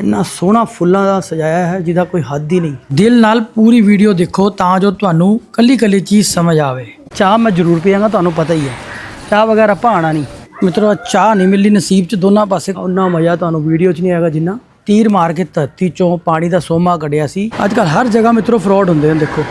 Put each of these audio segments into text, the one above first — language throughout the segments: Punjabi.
ਇੰਨਾ ਸੋਹਣਾ ਫੁੱਲਾਂ ਦਾ ਸਜਾਇਆ ਹੈ ਜਿਹਦਾ ਕੋਈ ਹੱਦ ਹੀ ਨਹੀਂ। ਦਿਲ ਨਾਲ ਪੂਰੀ ਵੀਡੀਓ ਦੇਖੋ ਤਾਂ ਜੋ ਤੁਹਾਨੂੰ ਕੱਲੀ ਕੱਲੀ ਚੀਜ਼ ਸਮਝ ਆਵੇ। ਚਾਹ ਮੈਂ ਜ਼ਰੂਰ ਪੀਵਾਂਗਾ ਤੁਹਾਨੂੰ ਪਤਾ ਹੀ ਹੈ। ਚਾਹ ਵਗੈਰਾ ਆਣਾ ਨਹੀਂ। ਮਿੱਤਰੋ ਚਾਹ ਨਹੀਂ ਮਿਲੀ ਨਸੀਬ ਚ ਦੋਨਾਂ ਪਾਸੇ ਉਹਨਾਂ ਮਜ਼ਾ ਤੁਹਾਨੂੰ ਵੀਡੀਓ ਚ ਨਹੀਂ ਆਏਗਾ ਜਿੰਨਾ। ਤੀਰ ਮਾਰ ਕੇ ਧਰਤੀ ਚੋਂ ਪਾਣੀ ਦਾ ਸੋਮਾ ਕੱਢਿਆ ਸੀ। ਅੱਜ ਕੱਲ ਹਰ ਜਗ੍ਹਾ ਮਿੱਤਰੋ ਫਰਾਡ ਹੁੰਦੇ ਨੇ ਦੇਖੋ।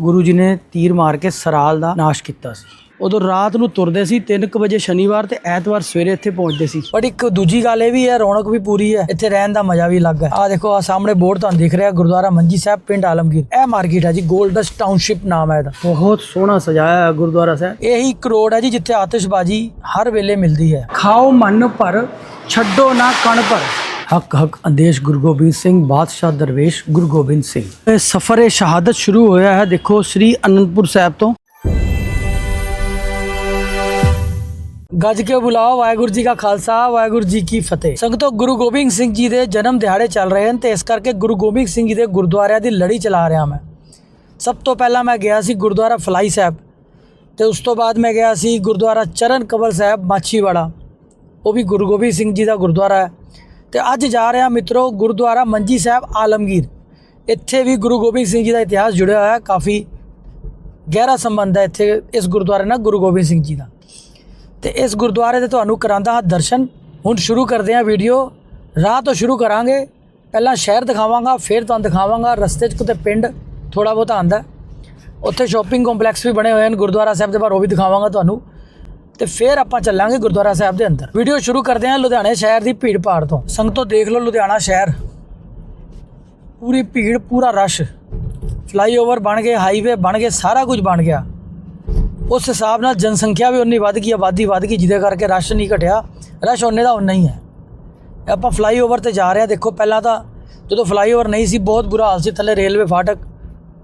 ਗੁਰੂ ਜੀ ਨੇ ਤੀਰ ਮਾਰ ਕੇ ਸਰਾਲ ਦਾ ਨਾਸ਼ ਕੀਤਾ ਸੀ। ਉਦੋਂ ਰਾਤ ਨੂੰ ਤੁਰਦੇ ਸੀ 3:00 ਵਜੇ ਸ਼ਨੀਵਾਰ ਤੇ ਐਤਵਾਰ ਸਵੇਰੇ ਇੱਥੇ ਪਹੁੰਚਦੇ ਸੀ। ਪਰ ਇੱਕ ਦੂਜੀ ਗੱਲ ਇਹ ਵੀ ਹੈ ਰੌਣਕ ਵੀ ਪੂਰੀ ਹੈ ਇੱਥੇ ਰਹਿਣ ਦਾ ਮਜ਼ਾ ਵੀ ਅਲੱਗ ਹੈ। ਆ ਦੇਖੋ ਆ ਸਾਹਮਣੇ ਬੋਰਡ ਤੁਹਾਨੂੰ ਦਿਖ ਰਿਹਾ ਗੁਰਦੁਆਰਾ ਮੰਜੀ ਸਾਹਿਬ ਪਿੰਡ ਆਲਮਗੀਰ। ਇਹ ਮਾਰਕੀਟ ਹੈ ਜੀ ਗੋਲਡਸ ਟਾਊਨਸ਼ਿਪ ਨਾਮ ਹੈ ਇਹਦਾ। ਬਹੁਤ ਸੋਹਣਾ ਸਜਾਇਆ ਹੈ ਗੁਰਦੁਆਰਾ ਸਾਹਿਬ। ਇਹੀ ਇੱਕ ਰੋਡ ਹੈ ਜੀ ਜਿੱਥੇ ਆਤਿਸ਼ਬਾਜ਼ੀ ਹਰ ਵੇਲੇ ਮਿਲਦੀ ਹੈ। ਖਾਓ ਮਨ ਪਰ ਛੱਡੋ ਨਾ ਕਣ ਪਰ। ਹੱਕ ਹੱਕ ਅੰਦੇਸ਼ ਗੁਰੂ ਗੋਬਿੰਦ ਸਿੰਘ ਬਾਦਸ਼ਾਹ ਦਰਵੇਸ਼ ਗੁਰੂ ਗੋਬਿੰਦ ਸਿੰਘ। ਇਹ ਸਫ਼ਰ ਏ ਸ਼ਹਾਦਤ ਸ਼ੁਰੂ ਹੋਇਆ ਹੈ ਦੇਖੋ ਸ੍ਰੀ ਅਨੰਦਪੁਰ ਸਾਹਿਬ ਤੋਂ। ਗੱਜ ਕੇ ਬੁਲਾਓ, ਵਾਹਿਗੁਰੂ ਜੀ ਕਾ ਖਾਲਸਾ, ਵਾਹਿਗੁਰੂ ਜੀ ਕੀ ਫਤਿਹ। ਸੰਗਤੋ, ਗੁਰੂ ਗੋਬਿੰਦ ਸਿੰਘ ਜੀ ਦੇ ਜਨਮ ਦਿਹਾੜੇ ਚੱਲ ਰਹੇ ਹਨ ਤੇ ਇਸ ਕਰਕੇ ਗੁਰੂ ਗੋਬਿੰਦ ਸਿੰਘ ਜੀ ਦੇ ਗੁਰਦੁਆਰਿਆਂ ਦੀ ਲੜੀ ਚਲਾ ਰਿਹਾ ਮੈਂ। ਸਭ ਤੋਂ ਪਹਿਲਾਂ ਮੈਂ ਗਿਆ ਸੀ ਗੁਰਦੁਆਰਾ ਫਲਾਈ ਸਾਹਿਬ ਤੇ ਉਸ ਤੋਂ ਬਾਅਦ ਮੈਂ ਗਿਆ ਸੀ ਗੁਰਦੁਆਰਾ ਚਰਨ ਕਮਲ ਸਾਹਿਬ, ਮਾਛੀਵਾੜਾ। ਉਹ ਵੀ ਗੁਰੂ ਗੋਬਿੰਦ ਸਿੰਘ ਜੀ ਦਾ ਗੁਰਦੁਆਰਾ ਹੈ। ਤੇ ਅੱਜ ਜਾ ਰਿਹਾ ਮਿੱਤਰੋ ਗੁਰਦੁਆਰਾ ਮੰਜੀ ਸਾਹਿਬ, ਆਲਮਗੀਰ। ਇੱਥੇ ਵੀ ਗੁਰੂ ਗੋਬਿੰਦ ਸਿੰਘ ਜੀ ਦਾ ਇਤਿਹਾਸ ਜੁੜਿਆ ਹੋਇਆ ਹੈ, ਕਾਫੀ ਗਹਿਰਾ ਸੰਬੰਧ ਹੈ ਇੱਥੇ ਇਸ ਗੁਰਦੁਆਰੇ ਨਾਲ ਗੁਰੂ ਗੋਬਿੰਦ ਸਿੰਘ ਜੀ ਦਾ। ਤੇ ਇਸ ਗੁਰਦੁਆਰੇ ਦੇ ਤੁਹਾਨੂੰ ਕਰਾਂਦਾ ਹਾਂ ਦਰਸ਼ਨ। ਹੁਣ ਸ਼ੁਰੂ ਕਰਦੇ ਹਾਂ ਵੀਡੀਓ। ਰਾਹ ਤੋਂ ਸ਼ੁਰੂ ਕਰਾਂਗੇ। ਪਹਿਲਾਂ ਸ਼ਹਿਰ ਦਿਖਾਵਾਂਗਾ, ਫਿਰ ਤੁਹਾਨੂੰ ਦਿਖਾਵਾਂਗਾ। ਰਸਤੇ 'ਚ ਕਿਤੇ ਪਿੰਡ ਥੋੜਾ ਬਹੁਤ ਆਂਦਾ ਉੱਥੇ ਸ਼ਾਪਿੰਗ ਕੰਪਲੈਕਸ ਵੀ ਬਣੇ ਹੋਏ ਹਨ। ਗੁਰਦੁਆਰਾ ਸਾਹਿਬ ਦੇ ਬਾਹਰ ਉਹ ਵੀ ਦਿਖਾਵਾਂਗਾ ਤੁਹਾਨੂੰ। ਤੇ ਫਿਰ ਆਪਾਂ ਚੱਲਾਂਗੇ ਗੁਰਦੁਆਰਾ ਸਾਹਿਬ ਦੇ ਅੰਦਰ। ਵੀਡੀਓ ਸ਼ੁਰੂ ਕਰਦੇ ਹਾਂ ਲੁਧਿਆਣੇ ਸ਼ਹਿਰ ਦੀ ਭੀੜ ਭਾੜ ਤੋਂ। ਸੰਗਤੋਂ ਦੇਖ ਲਓ ਲੁਧਿਆਣਾ ਸ਼ਹਿਰ। ਪੂਰੀ ਭੀੜ, ਪੂਰਾ ਰਸ਼। ਫਲਾਈਓਵਰ ਬਣ ਗਏ ਹਾਈਵੇ ਬਣ ਗਏ, ਸਾਰਾ ਕੁਝ ਬਣ ਗਿਆ। ਉਸ ਹਿਸਾਬ ਨਾਲ ਜਨਸੰਖਿਆ ਵੀ ਉਨੀ ਵੱਧ ਗਈ ਆਬਾਦੀ ਵੱਧ ਗਈ ਜਿਹਦੇ ਕਰਕੇ ਰਸ਼ ਨਹੀਂ ਘਟਿਆ ਰਸ਼ ਉਹਨੇ ਦਾ ਉਨਾ ਹੀ ਹੈ ਇਹ ਆਪਾਂ ਫਲਾਈਓਵਰ ਤੇ ਜਾ ਰਹੇ ਹਾਂ ਦੇਖੋ ਪਹਿਲਾਂ ਤਾਂ ਜਦੋਂ ਫਲਾਈਓਵਰ ਨਹੀਂ ਸੀ ਬਹੁਤ ਬੁਰਾ ਹਾਲ ਸੀ ਥੱਲੇ ਰੇਲਵੇ ਫਾਟਕ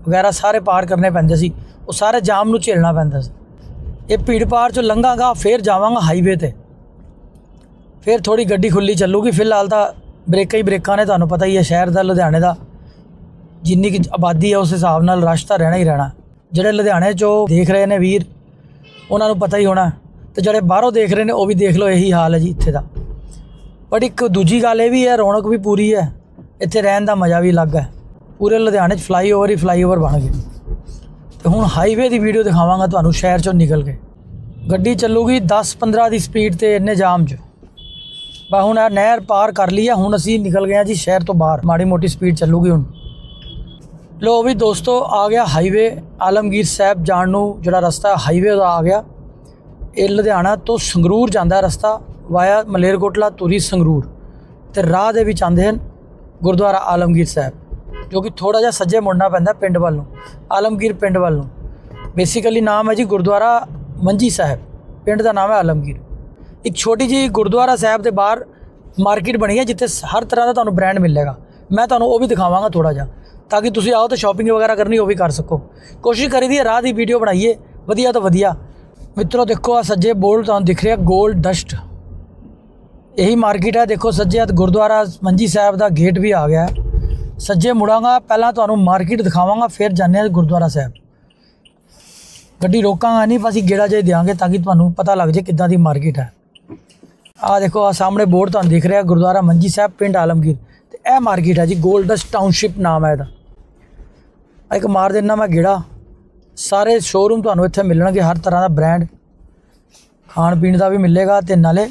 ਵਗੈਰਾ ਸਾਰੇ ਪਾਰ ਕਰਨੇ ਪੈਂਦੇ ਸੀ ਉਹ ਸਾਰੇ ਜਾਮ ਨੂੰ ਝੇਲਣਾ ਪੈਂਦਾ ਸੀ ਇਹ ਭੀੜ ਭਾੜ ਚੋਂ ਲੰਘਾਂਗਾ ਫਿਰ ਜਾਵਾਂਗਾ ਹਾਈਵੇ ਤੇ ਫਿਰ ਥੋੜੀ ਗੱਡੀ ਖੁੱਲੀ ਚੱਲੂਗੀ ਫਿਲਹਾਲ ਤਾਂ ਬ੍ਰੇਕਾਂ ਹੀ ਬ੍ਰੇਕਾਂ ਨੇ ਤੁਹਾਨੂੰ ਪਤਾ ਹੀ ਹੈ ਸ਼ਹਿਰ ਦਾ ਲੁਧਿਆਣੇ ਦਾ ਜਿੰਨੀ ਕਿ ਆਬਾਦੀ ਹੈ ਉਸ ਹਿਸਾਬ ਨਾਲ ਰਸ਼ ਤਾਂ ਰਹਿਣਾ ਹੀ ਰਹਿਣਾ ਜਿਹੜੇ ਲੁਧਿਆਣੇ 'ਚੋਂ ਦੇਖ ਰਹੇ ਨੇ ਵੀਰ, ਉਹਨਾਂ ਨੂੰ ਪਤਾ ਹੀ ਹੋਣਾ, ਤੇ ਜਿਹੜੇ ਬਾਹਰੋਂ ਦੇਖ ਰਹੇ ਨੇ ਉਹ ਵੀ ਦੇਖ ਲਓ, ਇਹੀ ਹਾਲ ਹੈ ਜੀ ਇੱਥੇ ਦਾ। ਬਟ ਇੱਕ ਦੂਜੀ ਗੱਲ ਇਹ ਵੀ ਹੈ, ਰੌਣਕ ਵੀ ਪੂਰੀ ਹੈ, ਇੱਥੇ ਰਹਿਣ ਦਾ ਮਜ਼ਾ ਵੀ ਅਲੱਗ ਹੈ। ਪੂਰੇ ਲੁਧਿਆਣੇ 'ਚ ਫਲਾਈਓਵਰ ਹੀ ਫਲਾਈਓਵਰ ਬਣ ਗਏ। ਤੇ ਹੁਣ ਹਾਈਵੇ ਦੀ ਵੀਡੀਓ ਦਿਖਾਵਾਂਗਾ ਤੁਹਾਨੂੰ, ਸ਼ਹਿਰ 'ਚੋਂ ਨਿਕਲ ਕੇ। ਗੱਡੀ ਚੱਲੂਗੀ 10-15 ਦੀ ਸਪੀਡ ਤੇ ਇੰਨੇ ਜਾਮ 'ਚ। ਬਾ ਹੁਣ ਇਹ ਨਹਿਰ ਪਾਰ ਕਰ ਲਈ ਹੈ, ਹੁਣ ਅਸੀਂ ਨਿਕਲ ਗਏ ਹਾਂ ਜੀ ਸ਼ਹਿਰ ਤੋਂ ਬਾਹਰ। ਮਾੜੀ ਮੋਟੀ ਸਪੀਡ ਚੱਲੂਗੀ ਹੁਣ। ਲੋ ਵੀ ਦੋਸਤੋ, ਆ ਗਿਆ ਹਾਈਵੇ ਆਲਮਗੀਰ ਸਾਹਿਬ ਜਾਣ ਨੂੰ ਜਿਹੜਾ ਰਸਤਾ ਹਾਈਵੇ ਦਾ ਆ ਗਿਆ। ਇਹ ਲੁਧਿਆਣਾ ਤੋਂ ਸੰਗਰੂਰ ਜਾਂਦਾ ਰਸਤਾ ਵਾਇਆ ਮਲੇਰਕੋਟਲਾ ਤੁਰੀ ਸੰਗਰੂਰ। ਤੇ ਰਾਹ ਦੇ ਵਿੱਚ ਆਉਂਦੇ ਹਨ ਗੁਰਦੁਆਰਾ ਆਲਮਗੀਰ ਸਾਹਿਬ, ਜੋ ਕਿ ਥੋੜਾ ਜਿਹਾ ਸੱਜੇ ਮੁੜਨਾ ਪੈਂਦਾ ਪਿੰਡ ਵੱਲ ਨੂੰ, ਆਲਮਗੀਰ ਪਿੰਡ ਵੱਲ ਨੂੰ। ਬੇਸਿਕਲੀ ਨਾਮ ਹੈ ਜੀ ਗੁਰਦੁਆਰਾ ਮੰਜੀ ਸਾਹਿਬ, ਪਿੰਡ ਦਾ ਨਾਮ ਹੈ ਆਲਮਗੀਰ। ਇੱਕ ਛੋਟੀ ਜਿਹੀ ਗੁਰਦੁਆਰਾ ਸਾਹਿਬ ਦੇ ਬਾਹਰ ਮਾਰਕੀਟ ਬਣੀ ਹੈ, ਜਿੱਥੇ ਹਰ ਤਰ੍ਹਾਂ ਦਾ ਤੁਹਾਨੂੰ ਬ੍ਰਾਂਡ ਮਿਲੇਗਾ। ਮੈਂ ਤੁਹਾਨੂੰ ਉਹ ਵੀ ਦਿਖਾਵਾਂਗਾ ਥੋੜਾ ਜਿਹਾ। ਤਾਂ ਕਿ ਤੁਸੀਂ ਆਓ ਤੇ ਸ਼ਾਪਿੰਗ ਵਗੈਰਾ ਕਰਨੀ, ਉਹ ਵੀ ਕਰ ਸਕੋ। ਕੋਸ਼ਿਸ਼ ਕਰੀਦੀ ਹੈ, ਰਾਹ ਦੀ ਵੀਡੀਓ ਬਣਾਈਏ। ਵਧੀਆ ਤੋਂ ਵਧੀਆ। ਮਿੱਤਰੋ, ਦੇਖੋ ਆ ਸੱਜੇ ਬੋਰਡ ਤੁਹਾਨੂੰ ਦਿਖ ਰਿਹਾ 골ਡ ਡਸਟ ਇਹੀ ਮਾਰਕੀਟ ਹੈ ਦੇਖੋ ਸੱਜੇ ਹੱਥ ਗੁਰਦੁਆਰਾ, ਮੰਜੀ ਸਾਹਿਬ ਦਾ ਗੇਟ ਵੀ ਆ ਗਿਆ। ਸੱਜੇ ਮੁੜਾਂਗਾ, ਪਹਿਲਾਂ ਤੁਹਾਨੂੰ ਮਾਰਕੀਟ ਦਿਖਾਵਾਂਗਾ, ਫਿਰ ਜਾਂਦੇ ਹਾਂ ਗੁਰਦੁਆਰਾ ਸਾਹਿਬ। ਗੱਡੀ ਰੋਕਾਂਗਾ ਨਹੀਂ, ਬਸ ਹੀ ਗੇੜਾ ਜੇ ਦਿਆਂਗੇ ਤਾਂ ਕਿ ਤੁਹਾਨੂੰ ਪਤਾ ਲੱਗ ਜਾਏ ਕਿੱਦਾਂ ਦੀ ਮਾਰਕੀਟ ਹੈ ਆ ਦੇਖੋ ਆ ਸਾਹਮਣੇ ਬੋਰਡ ਤੁਹਾਨੂੰ ਦਿਖ ਰਿਹਾ, ਗੁਰਦੁਆਰਾ ਮੰਜੀ ਸਾਹਿਬ, ਪਿੰਡ ਆਲਮਗੀਰ। ਤੇ ਇਹ ਮਾਰਕੀਟ ਹੈ ਜੀ 골ਡਸ ਟਾਊਨਸ਼ਿਪ ਨਾਮ ਹੈ ਇਹਦਾ। ਇੱਕ ਮਾਰ ਦੇਣਾ ਮੈਂ ਗੇੜਾ। ਸਾਰੇ ਸ਼ੋਰੂਮ ਤੁਹਾਨੂੰ ਇੱਥੇ ਮਿਲਣਗੇ ਹਰ ਤਰ੍ਹਾਂ ਦਾ ਬ੍ਰਾਂਡ ਖਾਣ ਪੀਣ ਦਾ ਵੀ ਮਿਲੇਗਾ ਤੇ ਨਾਲੇ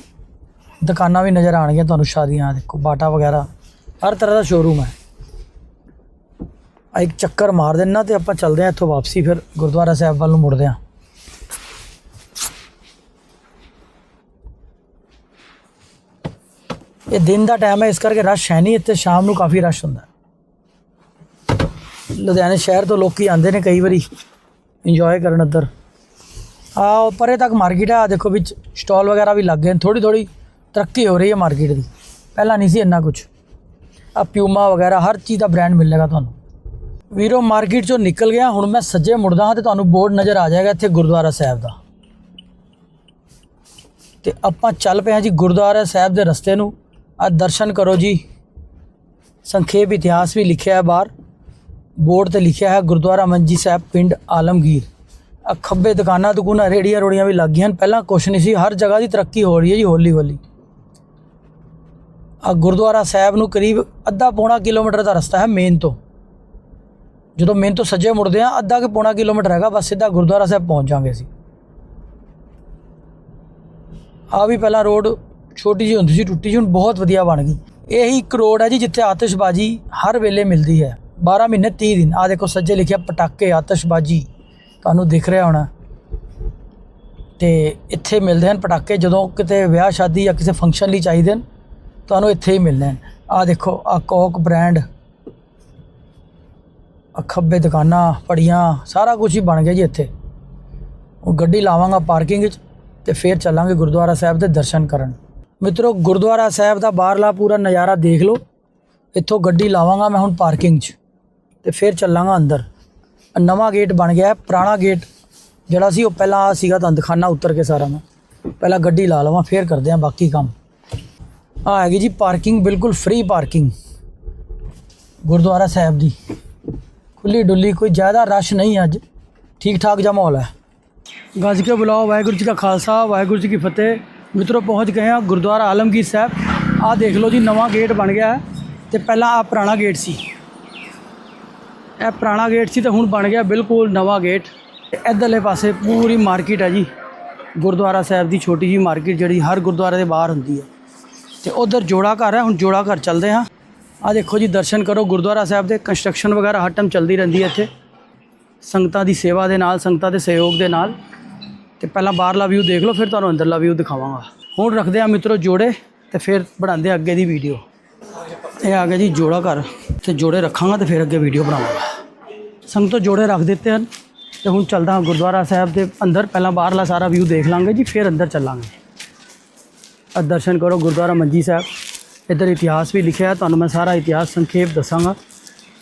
ਦੁਕਾਨਾਂ ਵੀ ਨਜ਼ਰ ਆਣਗੀਆਂ ਤੁਹਾਨੂੰ ਸ਼ਾਦੀਆਂ ਆਹ ਦੇਖੋ, ਬਾਟਾ ਵਗੈਰਾ। ਹਰ ਤਰ੍ਹਾਂ ਦਾ ਸ਼ੋਰੂਮ ਹੈ। ਆ ਇੱਕ ਚੱਕਰ ਮਾਰ ਦੇਣਾ ਤੇ ਆਪਾਂ ਚੱਲਦੇ ਹਾਂ ਇੱਥੋਂ ਵਾਪਸੀ, ਫਿਰ ਗੁਰਦੁਆਰਾ ਸਾਹਿਬ ਵੱਲ ਨੂੰ ਮੁੜਦੇ ਹਾਂ। ਇਹ ਦਿਨ ਦਾ ਟਾਈਮ ਹੈ, ਇਸ ਕਰਕੇ ਰਸ਼ ਹੈ ਨਹੀਂ, ਇੱਥੇ ਸ਼ਾਮ ਨੂੰ ਕਾਫੀ ਰਸ਼ ਹੁੰਦਾ। ਹੈ। ਲੁਧਿਆਣੇ ਸ਼ਹਿਰ ਤੋਂ ਲੋਕੀ ਆਉਂਦੇ ਨੇ ਕਈ ਵਾਰੀ ਇੰਜੋਏ ਕਰਨ ਇੱਧਰ। ਆ ਪਰੇ ਤੱਕ ਮਾਰਕੀਟ ਹੈ ਆ, ਦੇਖੋ ਵਿੱਚ ਸਟਾਲ ਵਗੈਰਾ ਵੀ ਲੱਗ ਗਏ ਨੇ ਥੋੜੀ ਥੋੜੀ ਤਰੱਕੀ ਹੋ ਰਹੀ ਹੈ ਮਾਰਕੀਟ ਦੀ। ਪਹਿਲਾਂ ਨਹੀਂ ਸੀ ਇੰਨਾ ਕੁਝ ਆ ਪਿਊਮਾ ਵਗੈਰਾ, ਹਰ ਚੀਜ਼ ਦਾ ਬ੍ਰਾਂਡ ਮਿਲੇਗਾ ਤੁਹਾਨੂੰ। ਵੀਰੋ ਮਾਰਕੀਟ ਚੋਂ ਨਿਕਲ ਗਿਆ, ਹੁਣ ਮੈਂ ਸੱਜੇ ਮੁੜਦਾ ਹਾਂ ਤੇ ਤੁਹਾਨੂੰ ਬੋਰਡ ਨਜ਼ਰ ਆ ਜਾਏਗਾ ਇੱਥੇ ਗੁਰਦੁਆਰਾ ਸਾਹਿਬ ਦਾ। ਤੇ ਆਪਾਂ ਚੱਲ ਪਏ ਹਾਂ ਜੀ ਗੁਰਦੁਆਰਾ ਸਾਹਿਬ ਦੇ ਰਸਤੇ ਨੂੰ। ਆ ਦਰਸ਼ਨ ਕਰੋ ਜੀ। ਸੰਖੇਪ ਇਤਿਹਾਸ ਵੀ ਲਿਖਿਆ ਹੈ ਬਾਹਰ। ਬੋਰਡ ਤੇ ਲਿਖਿਆ ਹੈ, ਗੁਰਦੁਆਰਾ ਮੰਜੀ ਸਾਹਿਬ, ਪਿੰਡ ਆਲਮਗੀਰ। ਆ ਖੱਬੇ ਦੁਕਾਨਾਂ ਦੁਕਾਨਾਂ ਰੇੜੀਆਂ ਰੋੜੀਆਂ ਵੀ ਲੱਗ ਗਈਆਂ ਹਨ। ਪਹਿਲਾਂ ਕੁਛ ਨਹੀਂ ਸੀ, ਹਰ ਜਗ੍ਹਾ ਦੀ ਤਰੱਕੀ ਹੋ ਰਹੀ ਹੈ ਜੀ ਹੌਲੀ ਹੌਲੀ ਆ ਗੁਰਦੁਆਰਾ ਸਾਹਿਬ ਨੂੰ ਕਰੀਬ ਅੱਧਾ ਪੌਣਾ ਕਿਲੋਮੀਟਰ ਦਾ ਰਸਤਾ ਹੈ, ਮੇਨ ਤੋਂ। ਜਦੋਂ ਮੇਨ ਤੋਂ ਸੱਜੇ ਮੁੜਦੇ ਆ ਅੱਧਾ ਕਿ ਪੌਣਾ ਕਿਲੋਮੀਟਰ ਹੈਗਾ, ਬਸ ਸਿੱਧਾ ਗੁਰਦੁਆਰਾ ਸਾਹਿਬ ਪਹੁੰਚ ਜਾਵਾਂਗੇ ਅਸੀਂ। ਆ ਵੀ ਪਹਿਲਾਂ ਰੋਡ ਛੋਟੀ ਜਿਹੀ ਹੁੰਦੀ ਸੀ, ਟੁੱਟੀ ਜਿਹੀ, ਹੁਣ ਬਹੁਤ ਵਧੀਆ ਬਣ ਗਈ। ਇਹੀ ਇੱਕ ਰੋਡ ਹੈ ਜੀ, ਜਿੱਥੇ ਆਤਿਸ਼ਬਾਜ਼ੀ ਹਰ ਵੇਲੇ ਮਿਲਦੀ ਹੈ। 12 ਮਹੀਨੇ 30 ਦਿਨ ਆ ਦੇਖੋ ਸੱਜੇ ਲਿਖਿਆ ਪਟਾਕੇ ਆਤਿਸ਼ਬਾਜ਼ੀ ਤੁਹਾਨੂੰ ਦਿਖ ਰਿਹਾ ਹੋਣਾ ਤੇ ਇੱਥੇ ਮਿਲਦੇ ਹਨ ਪਟਾਕੇ ਜਦੋਂ ਕਿਤੇ ਵਿਆਹ ਸ਼ਾਦੀ ਜਾਂ ਕਿਸੇ ਫੰਕਸ਼ਨ ਲਈ ਚਾਹੀਦੇ ਹਨ ਤੁਹਾਨੂੰ ਇੱਥੇ ਹੀ ਮਿਲਦੇ ਹਨ ਆ ਦੇਖੋ ਆ ਕੋਕ ਬ੍ਰਾਂਡ ਆ ਖੱਬੇ ਦੁਕਾਨਾਂ ਪੜੀਆਂ ਸਾਰਾ ਕੁਝ ਹੀ ਬਣ ਗਿਆ ਜੀ ਇੱਥੇ ਉਹ ਗੱਡੀ ਲਾਵਾਂਗਾ ਪਾਰਕਿੰਗ ਵਿੱਚ ਤੇ ਫਿਰ ਚੱਲਾਂਗੇ ਗੁਰਦੁਆਰਾ ਸਾਹਿਬ ਦੇ ਦਰਸ਼ਨ ਕਰਨ ਮਿੱਤਰੋ ਗੁਰਦੁਆਰਾ ਸਾਹਿਬ ਦਾ ਬਾਹਰਲਾ ਪੂਰਾ ਨਜ਼ਾਰਾ ਦੇਖ ਲਓ ਇੱਥੋਂ ਗੱਡੀ ਲਾਵਾਂਗਾ ਮੈਂ ਹੁਣ ਪਾਰਕਿੰਗ 'ਚ ਤੇ ਫਿਰ ਚੱਲਾਂਗਾ ਅੰਦਰ। ਨਵਾਂ ਗੇਟ ਬਣ ਗਿਆ, ਪੁਰਾਣਾ ਗੇਟ ਜਿਹੜਾ ਸੀ ਉਹ ਪਹਿਲਾਂ ਆਹ ਸੀਗਾ ਤੁਹਾਨੂੰ ਦਿਖਾਣਾ ਉਤਰ ਕੇ ਸਾਰਾ ਮੈਂ। ਪਹਿਲਾਂ ਗੱਡੀ ਲਾ ਲਵਾਂ, ਫਿਰ ਕਰਦੇ ਹਾਂ ਬਾਕੀ ਕੰਮ। ਆ ਹੈਗੀ ਜੀ ਪਾਰਕਿੰਗ ਬਿਲਕੁਲ ਫ੍ਰੀ ਪਾਰਕਿੰਗ ਗੁਰਦੁਆਰਾ ਸਾਹਿਬ ਦੀ। ਖੁੱਲੀ ਡੁੱਲੀ, ਕੋਈ ਜ਼ਿਆਦਾ ਰਸ਼ ਨਹੀਂ ਅੱਜ। ਠੀਕ ਠਾਕ ਜਿਹਾ ਮਾਹੌਲ ਹੈ। ਗੱਜ ਕੇ ਬੁਲਾਓ, ਵਾਹਿਗੁਰੂ ਜੀ ਕਾ ਖਾਲਸਾ, ਵਾਹਿਗੁਰੂ ਜੀ ਕੀ ਫਤਿਹ। ਮਿੱਤਰੋ, ਪਹੁੰਚ ਗਏ ਹਾਂ ਗੁਰਦੁਆਰਾ ਆਲਮਗੀਰ ਸਾਹਿਬ। ਆਹ ਦੇਖ ਲਓ ਜੀ, ਨਵਾਂ ਗੇਟ ਬਣ ਗਿਆ ਹੈ ਤੇ ਪਹਿਲਾਂ ਆ ਪੁਰਾਣਾ ਗੇਟ ਸੀ। ਇਹ ਪੁਰਾਣਾ ਗੇਟ ਸੀ ਤਾਂ ਹੁਣ ਬਣ ਗਿਆ ਬਿਲਕੁਲ ਨਵਾਂ ਗੇਟ। ਤੇ ਇੱਧਰਲੇ ਪਾਸੇ ਪੂਰੀ ਮਾਰਕੀਟ ਹੈ ਜੀ। ਗੁਰਦੁਆਰਾ ਸਾਹਿਬ ਦੀ ਛੋਟੀ ਜੀ ਮਾਰਕੀਟ ਜਿਹੜੀ ਹਰ ਗੁਰਦੁਆਰੇ ਦੇ ਬਾਹਰ ਹੁੰਦੀ ਹੈ। ਤੇ ਉਧਰ ਜੋੜਾ ਘਰ ਹੈ, ਹੁਣ ਜੋੜਾ ਘਰ ਚੱਲਦੇ ਹਾਂ। ਆ ਦੇਖੋ ਜੀ, ਦਰਸ਼ਨ ਕਰੋ। ਗੁਰਦੁਆਰਾ ਸਾਹਿਬ ਦੇ ਕੰਸਟਰਕਸ਼ਨ ਵਗੈਰਾ ਹਰ ਟਾਈਮ ਚੱਲਦੀ ਰਹਿੰਦੀ ਹੈ ਇੱਥੇ। ਸੰਗਤਾਂ ਦੀ ਸੇਵਾ ਦੇ ਨਾਲ, ਸੰਗਤਾਂ ਦੇ ਸਹਿਯੋਗ ਦੇ ਨਾਲ। ਤੇ ਪਹਿਲਾਂ ਬਾਹਰਲਾ ਵਿਊ ਦੇਖ ਲਓ, ਫਿਰ ਤੁਹਾਨੂੰ ਅੰਦਰਲਾ ਵਿਊ ਦਿਖਾਵਾਂਗਾ। ਹੁਣ ਰੱਖਦੇ ਆ ਮਿੱਤਰੋ ਜੋੜੇ ਤੇ ਫਿਰ ਬਣਾਉਂਦੇ ਅੱਗੇ ਦੀ ਵੀਡੀਓ ਇਹ ਆ ਗਿਆ ਜੀ ਜੋੜਾ ਘਰ। ਤੇ ਜੋੜੇ ਰੱਖਾਂਗਾ ਤੇ ਫਿਰ ਅੱਗੇ ਵੀਡੀਓ ਬਣਾਵਾਂਗਾ। ਸੰਗਤੋਂ ਜੋੜੇ ਰੱਖ ਦਿੱਤੇ ਹਨ ਤੇ ਹੁਣ ਚੱਲਦਾ ਹਾਂ ਗੁਰਦੁਆਰਾ ਸਾਹਿਬ ਦੇ ਅੰਦਰ। ਪਹਿਲਾਂ ਬਾਹਰਲਾ ਸਾਰਾ ਵਿਊ ਦੇਖ ਲਾਂਗੇ ਜੀ, ਫਿਰ ਅੰਦਰ ਚੱਲਾਂਗੇ। ਆ ਦਰਸ਼ਨ ਕਰੋ ਗੁਰਦੁਆਰਾ ਮੰਜੀ ਸਾਹਿਬ। ਇੱਧਰ ਇਤਿਹਾਸ ਵੀ ਲਿਖਿਆ ਤੁਹਾਨੂੰ ਮੈਂ ਸਾਰਾ ਇਤਿਹਾਸ ਸੰਖੇਪ ਦੱਸਾਂਗਾ।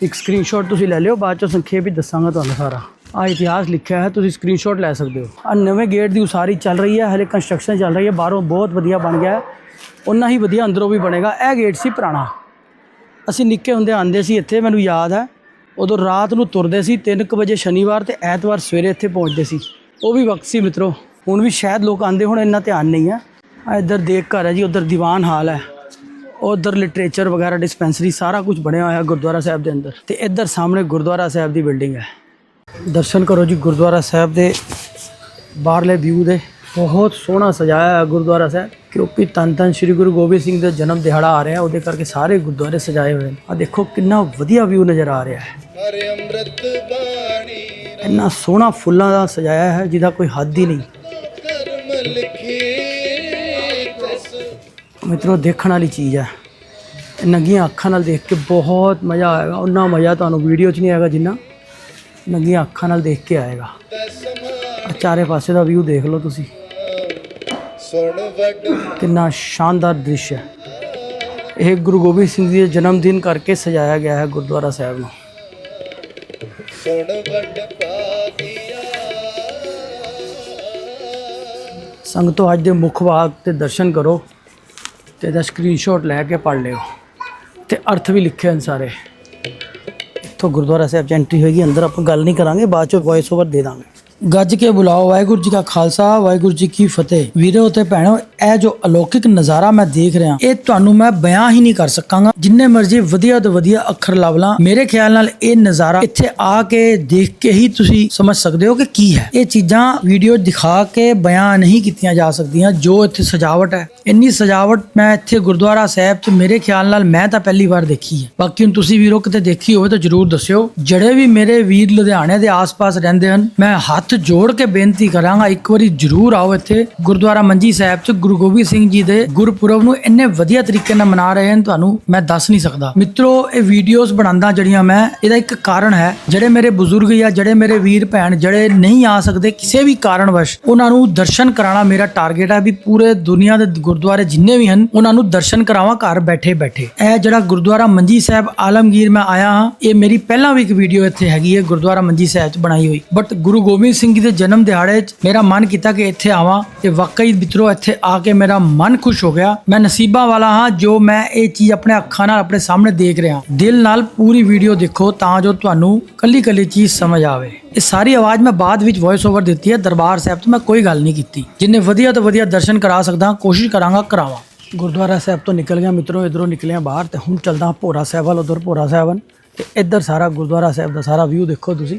ਇੱਕ ਸਕਰੀਨਸ਼ਾਟ ਤੁਸੀਂ ਲੈ ਲਿਓ, ਬਾਅਦ ਚੋਂ ਸੰਖੇਪ ਵੀ ਦੱਸਾਂਗਾ ਤੁਹਾਨੂੰ ਸਾਰਾ। ਆ ਇਤਿਹਾਸ ਲਿਖਿਆ ਹੈ, ਤੁਸੀਂ ਸਕਰੀਨਸ਼ਾਟ ਲੈ ਸਕਦੇ ਹੋ। ਆ ਨਵੇਂ ਗੇਟ ਦੀ ਉਸਾਰੀ ਚੱਲ ਰਹੀ ਹੈ, ਹਲੇ ਕੰਸਟਰਕਸ਼ਨ ਚੱਲ ਰਹੀ ਹੈ, ਬਾਹਰੋਂ ਬਹੁਤ ਵਧੀਆ ਬਣ ਗਿਆ ਹੈ। ਉਨਾ ਹੀ ਵਧੀਆ ਅੰਦਰੋਂ ਵੀ ਬਣੇਗਾ, ਇਹ ਗੇਟ ਸੀ ਪੁਰਾਣਾ। ਅਸੀਂ ਨਿੱਕੇ ਹੁੰਦੇ ਆਂਦੇ ਸੀ ਇੱਥੇ, ਮੈਨੂੰ ਯਾਦ ਹੈ। ਉਦੋਂ ਰਾਤ ਨੂੰ ਤੁਰਦੇ ਸੀ 3:00 ਵਜੇ ਸ਼ਨੀਵਾਰ ਤੇ ਐਤਵਾਰ ਸਵੇਰੇ ਇੱਥੇ ਪਹੁੰਚਦੇ ਸੀ। ਉਹ ਵੀ ਵਕਤ ਸੀ ਮਿੱਤਰੋ। ਹੁਣ ਵੀ ਸ਼ਾਇਦ ਲੋਕ ਆਂਦੇ ਹੁਣ, ਇੰਨਾ ਧਿਆਨ ਨਹੀਂ ਹੈ ਆ ਇੱਧਰ ਦੇਖ ਘਰ ਹੈ ਜੀ, ਉਧਰ ਦੀਵਾਨ ਹਾਲ ਹੈ। ਉਧਰ ਲਿਟਰੇਚਰ ਵਗੈਰਾ ਡਿਸਪੈਂਸਰੀ ਸਾਰਾ ਕੁਝ ਬਣਿਆ ਹੋਇਆ ਗੁਰਦੁਆਰਾ ਸਾਹਿਬ ਦੇ ਅੰਦਰ। ਤੇ ਇੱਧਰ ਸਾਹਮਣੇ ਗੁਰਦੁਆਰਾ ਸਾਹਿਬ ਦੀ ਬਿਲਡਿੰਗ ਹੈ। ਦਰਸ਼ਨ ਕਰੋ ਜੀ, ਗੁਰਦੁਆਰਾ ਸਾਹਿਬ ਦੇ ਬਾਹਰਲੇ ਵਿਊ ਦੇ। ਬਹੁਤ ਸੋਹਣਾ ਸਜਾਇਆ ਹੈ ਗੁਰਦੁਆਰਾ ਸਾਹਿਬ। ਕਿਉਂਕਿ ਧੰਨ ਧੰਨ ਸ੍ਰੀ ਗੁਰੂ ਗੋਬਿੰਦ ਸਿੰਘ ਦਾ ਜਨਮ ਦਿਹਾੜਾ ਆ ਰਿਹਾ ਉਹਦੇ ਕਰਕੇ ਸਾਰੇ ਗੁਰਦੁਆਰੇ ਸਜਾਏ ਹੋਏ ਨੇ। ਆ ਦੇਖੋ ਕਿੰਨਾ ਵਧੀਆ ਵਿਊ ਨਜ਼ਰ ਆ ਰਿਹਾ ਹੈ। ਹਰ ਅੰਮ੍ਰਿਤ ਬਾਣੀ ਇੰਨਾ ਸੋਹਣਾ ਫੁੱਲਾਂ ਦਾ ਸਜਾਇਆ ਹੈ ਜਿਹਦਾ ਕੋਈ ਹੱਦ ਹੀ ਨਹੀਂ। ਮਿੱਤਰੋ ਦੇਖਣ ਵਾਲੀ ਚੀਜ਼ ਹੈ। ਨੰਗੀਆਂ ਅੱਖਾਂ ਨਾਲ ਦੇਖ ਕੇ ਬਹੁਤ ਮਜ਼ਾ ਆਏਗਾ। ਉਹਨਾਂ ਮਜ਼ਾ ਤੁਹਾਨੂੰ ਵੀਡੀਓ 'ਚ ਨਹੀਂ ਆਏਗਾ ਜਿੰਨਾ ਨੰਗੀਆਂ ਅੱਖਾਂ ਨਾਲ ਦੇਖ ਕੇ ਆਏਗਾ। ਚਾਰੇ ਪਾਸੇ ਦਾ ਵਿਊ ਦੇਖ ਲਓ ਤੁਸੀਂ। ਕਿੰਨਾ ਸ਼ਾਨਦਾਰ ਦ੍ਰਿਸ਼ ਹੈ। ਇਹ ਗੁਰੂ ਗੋਬਿੰਦ ਸਿੰਘ ਜੀ ਦੇ ਜਨਮ ਦਿਨ ਕਰਕੇ ਸਜਾਇਆ ਗਿਆ ਹੈ ਗੁਰਦੁਆਰਾ ਸਾਹਿਬ ਨੂੰ। ਸੁਣ ਸੰਗਤੋ, ਅੱਜ ਦੇ ਮੁੱਖ ਭਾਗ ਤੇ ਦਰਸ਼ਨ ਕਰੋ ਤੇ ਇਹਦਾ ਸਕਰੀਨਸ਼ਾਟ ਲੈ ਕੇ ਪੜ ਲਿਓ। ਤੇ ਅਰਥ ਵੀ ਲਿਖੇ ਹਨ ਸਾਰੇ। ਇੱਥੋਂ ਗੁਰਦੁਆਰਾ ਸਾਹਿਬ ਚ ਐਂਟਰੀ ਹੋਏਗੀ, ਅੰਦਰ ਆਪਾਂ ਗੱਲ ਨਹੀਂ ਕਰਾਂਗੇ, ਬਾਅਦ ਚ ਵੌਇਸ ਓਵਰ ਦੇ ਦਾਂਗੇ। ਗੱਜ ਕੇ ਬੁਲਾਓ। ਵਾਹਿਗੁਰੂ ਜੀ ਕਾ ਖਾਲਸਾ ਵਾਹਿਗੁਰੂ ਜੀ ਕੀ ਫਤਿਹ। ਵੀਰੋ ਤੇ ਭੈਣੋ ਇਹ ਜੋ ਅਲੌਕਿਕ ਨਜ਼ਾਰਾ ਮੈਂ ਦੇਖ ਰਿਹਾ, ਇਹ ਤੁਹਾਨੂੰ ਮੈਂ ਬਿਆਨ ਹੀ ਨਹੀਂ ਕਰ ਸਕਾਂਗਾ। ਜਿੰਨੇ ਮਰਜ਼ੀ ਵਧੀਆ ਤੋਂ ਵਧੀਆ ਅੱਖਰ ਲੱਭ ਮੇਰੇ ਖਿਆਲ ਨਾਲ ਇਹ ਨਜ਼ਾਰਾ ਇੱਥੇ ਆ ਕੇ ਦੇਖ ਕੇ ਹੀ ਤੁਸੀਂ ਸਮਝ ਸਕਦੇ ਹੋ ਕਿ ਕੀ ਹੈ। ਇਹ ਚੀਜ਼ਾਂ ਵੀਡੀਓ ਦਿਖਾ ਕੇ ਬਿਆਨ ਨਹੀਂ ਕੀਤੀਆਂ ਜਾ ਸਕਦੀਆਂ, ਜੋ ਇੱਥੇ ਸਜਾਵਟ ਹੈ। ਇੰਨੀ ਸਜਾਵਟ ਮੈਂ ਇੱਥੇ ਗੁਰਦੁਆਰਾ ਸਾਹਿਬ 'ਚ ਮੇਰੇ ਖਿਆਲ ਨਾਲ ਮੈਂ ਤਾਂ ਪਹਿਲੀ ਵਾਰ ਦੇਖੀ ਹੈ। ਬਾਕੀ ਹੁਣ ਤੁਸੀਂ ਵੀਰੋ ਕਿਤੇ ਦੇਖੀ ਹੋਵੇ ਤਾਂ ਜਰੂਰ ਦੱਸਿਓ। ਜਿਹੜੇ ਵੀ ਮੇਰੇ ਵੀਰ ਲੁਧਿਆਣੇ ਦੇ ਆਸ-ਪਾਸ ਰਹਿੰਦੇ ਹਨ, ਮੈਂ ਹੱਥ ਜੋੜ ਕੇ ਬੇਨਤੀ ਕਰਾਂਗਾ, ਇੱਕ ਵਾਰੀ ਜਰੂਰ ਆਓ ਇੱਥੇ ਗੁਰਦੁਆਰਾ ਮੰਜੀ ਸਾਹਿਬ 'ਚ ਗੁਰੂ ਗੋਬਿੰਦ ਸਿੰਘ ਜੀ ਦੇ ਗੁਰਪੁਰਬ ਨੂੰ ਇੰਨੇ ਵਧੀਆ ਤਰੀਕੇ ਨਾਲ ਮਨਾ ਰਹੇ ਹਨ, ਤੁਹਾਨੂੰ ਮੈਂ ਦੱਸ ਨਹੀਂ ਸਕਦਾ। ਮਿੱਤਰੋ, ਇਹ ਵੀਡੀਓਜ਼ ਬਣਾਉਂਦਾ ਜਿਹੜੀਆਂ ਮੈਂ, ਇਹਦਾ ਇੱਕ ਕਾਰਨ ਹੈ, ਜਿਹੜੇ ਮੇਰੇ ਬਜ਼ੁਰਗ ਜਾਂ ਜਿਹੜੇ ਮੇਰੇ ਵੀਰ ਭੈਣ, ਜਿਹੜੇ ਨਹੀਂ ਆ ਸਕਦੇ ਕਿਸੇ ਵੀ ਕਾਰਨਵਸ਼, ਉਹਨਾਂ ਨੂੰ ਦਰਸ਼ਨ ਕਰਾਉਣਾ ਮੇਰਾ ਟਾਰਗੇਟ ਹੈ ਵੀ ਪੂਰੇ ਦੁਨੀਆ ਦੇ ਗੁਰਦੁਆਰੇ ਜਿੰਨੇ ਵੀ ਹਨ, ਉਹਨਾਂ ਨੂੰ ਦਰਸ਼ਨ ਕਰਾਵਾਂ ਘਰ ਬੈਠੇ ਬੈਠੇ ਇਹ ਜਿਹੜਾ ਗੁਰਦੁਆਰਾ ਮੰਜੀ ਸਾਹਿਬ ਆਲਮਗੀਰ ਮੈਂ ਆਇਆ ਹਾਂ, ਇਹ ਮੇਰੀ ਪਹਿਲਾਂ ਵੀ ਇੱਕ ਵੀਡੀਓ ਇੱਥੇ ਹੈਗੀ ਹੈ, ਗੁਰਦੁਆਰਾ ਮੰਜੀ ਸਾਹਿਬ 'ਚ ਬਣਾਈ ਹੋਈ। ਬਟ ਗੁਰੂ ਗੋਬਿੰਦ ਸਿੰਘ ਜੀ ਦੇ ਜਨਮ ਦਿਹਾੜੇ 'ਚ ਮੇਰਾ ਮਨ ਕੀਤਾ ਕਿ ਇੱਥੇ ਆਵਾਂ, ਤੇ ਵਾਕਈ ਮਿੱਤਰੋ, ਇੱਥੇ ਆ ਕੇ ਮੇਰਾ ਮਨ ਖੁਸ਼ ਹੋ ਗਿਆ। ਮੈਂ ਨਸੀਬਾਂ ਵਾਲਾ ਹਾਂ, ਜੋ ਮੈਂ ਇਹ ਚੀਜ਼ ਆਪਣੇ ਅੱਖਾਂ ਨਾਲ ਆਪਣੇ ਸਾਹਮਣੇ ਦੇਖ ਰਿਹਾ ਦਿਲ ਨਾਲ ਪੂਰੀ ਵੀਡੀਓ ਦੇਖੋ ਤਾਂ ਜੋ ਤੁਹਾਨੂੰ ਕੱਲੀ ਕੱਲੀ ਚੀਜ਼ ਸਮਝ ਆਵੇ। ਇਹ ਸਾਰੀ ਆਵਾਜ਼ ਮੈਂ ਬਾਅਦ ਵਿੱਚ ਵੌਇਸ ਓਵਰ ਦਿੱਤੀ ਹੈ, ਦਰਬਾਰ ਸਾਹਿਬ ਤੋਂ ਮੈਂ ਕੋਈ ਗੱਲ ਨਹੀਂ ਕੀਤੀ। ਜਿੰਨੇ ਵਧੀਆ ਤੋਂ ਵਧੀਆ ਦਰਸ਼ਨ ਕਰਾ ਸਕਦਾ, ਕੋਸ਼ਿਸ਼ ਕਰਾਂਗਾ, ਕਰਾਵਾਂ। ਗੁਰਦੁਆਰਾ ਸਾਹਿਬ ਤੋਂ ਨਿਕਲ ਗਿਆ ਮਿੱਤਰੋ, ਇਧਰੋਂ ਨਿਕਲਿਆ ਬਾਹਰ ਤੇ ਹੁਣ ਚੱਲਦਾ ਭੋਰਾ ਸਾਹਿਬ ਵੱਲ, ਉਧਰ ਭੋਰਾ ਸਾਹਿਬ ਵੱਲ। ਤੇ ਇੱਧਰ ਸਾਰਾ ਗੁਰਦੁਆਰਾ ਸਾਹਿਬ ਦਾ ਸਾਰਾ ਵਿਊ ਦੇਖੋ ਤੁਸੀਂ।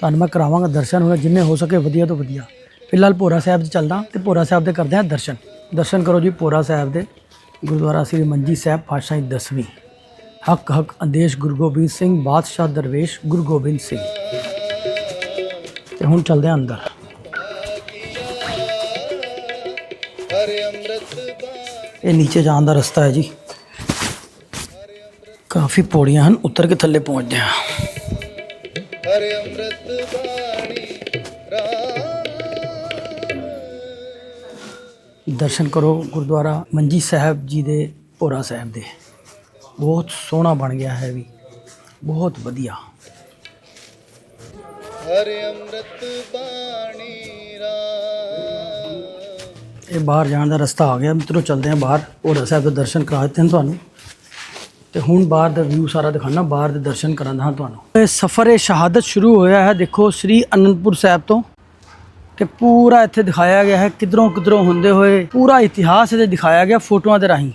ਤੁਹਾਨੂੰ ਮੈਂ ਕਰਾਵਾਂਗਾ ਦਰਸ਼ਨ, ਹੋਣਾ ਜਿੰਨੇ ਹੋ ਸਕੇ ਵਧੀਆ ਤੋਂ ਵਧੀਆ। ਫਿਲਹਾਲ ਭੋਰਾ ਸਾਹਿਬ 'ਚ ਚੱਲਦਾ ਤੇ ਭੋਰਾ ਸਾਹਿਬ ਦੇ ਕਰਦੇ ਹਾਂ ਦਰਸ਼ਨ। ਦਰਸ਼ਨ ਕਰੋ ਜੀ ਭੋਰਾ ਸਾਹਿਬ ਦੇ, ਗੁਰਦੁਆਰਾ ਸ੍ਰੀ ਮੰਜੀ ਸਾਹਿਬ, ਪਾਤਸ਼ਾਹੀ ਦਸਵੀਂ। ਹੱਕ ਹੱਕ ਆਦੇਸ਼ ਗੁਰੂ ਗੋਬਿੰਦ ਸਿੰਘ, ਬਾਦਸ਼ਾਹ ਦਰਵੇਸ਼ ਗੁਰੂ ਗੋਬਿੰਦ ਸਿੰਘ। ਤੇ ਹੁਣ ਚੱਲਦੇ ਹਾਂ ਅੰਦਰ। ਇਹ ਨੀਚੇ ਜਾਣ ਦਾ ਰਸਤਾ ਹੈ ਜੀ। ਕਾਫੀ ਪੌੜੀਆਂ ਹਨ, ਉੱਤਰ ਕੇ ਥੱਲੇ ਪਹੁੰਚਦੇ ਹਾਂ। ਹਰਿ ਅੰਮ੍ਰਿਤ ਦਰਸ਼ਨ ਕਰੋ ਗੁਰਦੁਆਰਾ ਮੰਜੀ ਸਾਹਿਬ ਜੀ ਦੇ ਭੋਰਾ ਸਾਹਿਬ ਦੇ। ਬਹੁਤ ਸੋਹਣਾ ਬਣ ਗਿਆ ਹੈ ਵੀ। ਬਹੁਤ ਵਧੀਆ। ਹਰਿ ਅੰਮ੍ਰਿਤ ਬਾਣੀ ਰਾਮ। ਇਹ ਬਾਹਰ ਜਾਣ ਦਾ ਰਸਤਾ ਆ ਗਿਆ। ਮਿੱਤਰੋ ਚੱਲਦੇ ਹਾਂ ਬਾਹਰ। ਭੋਰਾ ਸਾਹਿਬ ਦੇ ਦਰਸ਼ਨ ਕਰਾ ਦਿੱਤੇ ਹਨ ਤੁਹਾਨੂੰ। ਤੇ ਹੁਣ ਬਾਹਰ ਦਾ ਵਿਊ ਸਾਰਾ ਦਿਖਾਣਾ ਬਾਹਰ ਦੇ ਦਰਸ਼ਨ ਕਰਾਂਦਾ ਹਾਂ ਤੁਹਾਨੂੰ। ਇਹ ਸਫ਼ਰ ਏ ਸ਼ਹਾਦਤ ਸ਼ੁਰੂ ਹੋਇਆ ਹੈ। ਦੇਖੋ ਸ੍ਰੀ ਅਨੰਦਪੁਰ ਸਾਹਿਬ ਤੋਂ। ਕਿ ਪੂਰਾ ਇੱਥੇ ਦਿਖਾਇਆ ਗਿਆ ਹੈ, ਕਿਧਰੋਂ ਕਿਧਰੋਂ ਹੁੰਦੇ ਹੋਏ, ਪੂਰਾ ਇਤਿਹਾਸ ਇਹਦੇ ਦਿਖਾਇਆ ਗਿਆ ਫੋਟੋਆਂ ਦੇ ਰਾਹੀਂ।